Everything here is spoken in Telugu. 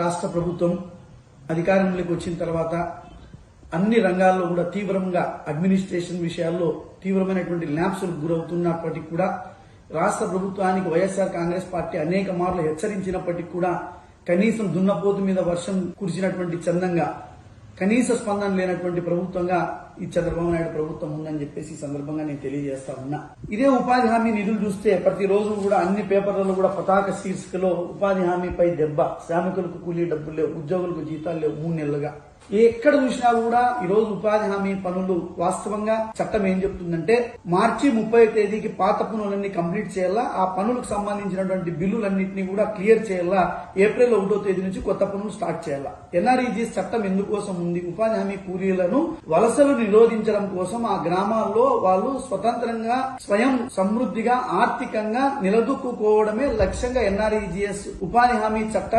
రాష్ట్ర ప్రభుత్వం అధికారంలోకి వచ్చిన తర్వాత అన్ని రంగాల్లో కూడా తీవ్రంగా అడ్మినిస్ట్రేషన్ విషయాల్లో తీవ్రమైనటువంటి ల్యాబ్స్లకు గురవుతున్నప్పటికీ కూడా రాష్ట్ర ప్రభుత్వానికి వైఎస్ఆర్ కాంగ్రెస్ పార్టీ అనేక మార్లు హెచ్చరించినప్పటికీ కూడా కనీసం దున్నపోతు మీద వర్షం కురిసినటువంటి చందంగా కనీస స్పందన లేనటువంటి ప్రభుత్వంగా ఈ చంద్రబాబు నాయుడు ప్రభుత్వం ఉందని చెప్పేసి ఈ సందర్భంగా నేను తెలియజేస్తా ఉన్నా. ఇదే ఉపాధి హామీ నిధులు చూస్తే ప్రతిరోజు కూడా అన్ని పేపర్లలో కూడా పతాక శీర్షికలో ఉపాధి హామీపై దెబ్బ. శ్రామికులకు కూలీ డబ్బులు లేవు ఉద్యోగులకు జీతాలు లేవు మూడు నెలలుగా. ఎక్కడ చూసినా కూడా ఈ రోజు ఉపాధి హామీ పనులు వాస్తవంగా చట్టం ఏం చెప్తుందంటే మార్చి ముప్పై తేదీకి పాత పనులన్నీ కంప్లీట్ చేయాలా ఆ పనులకు సంబంధించినటువంటి బిల్లులన్నింటినీ కూడా క్లియర్ చేయాలా ఏప్రిల్ ఒకటో తేదీ నుంచి కొత్త పనులు స్టార్ట్ చేయాలా. ఎన్ఆర్ఈజీఎస్ చట్టం ఎందుకోసం ఉంది? ఉపాధి హామీ కూలీలను వలసలు నిరోధించడం కోసం ఆ గ్రామాల్లో వాళ్ళు స్వతంత్రంగా స్వయం సమృద్ధిగా ఆర్థికంగా నిలదొక్కుకోవడమే లక్ష్యంగా ఎన్ఆర్ఈజీఎస్ ఉపాధి హామీ చట్టాన్ని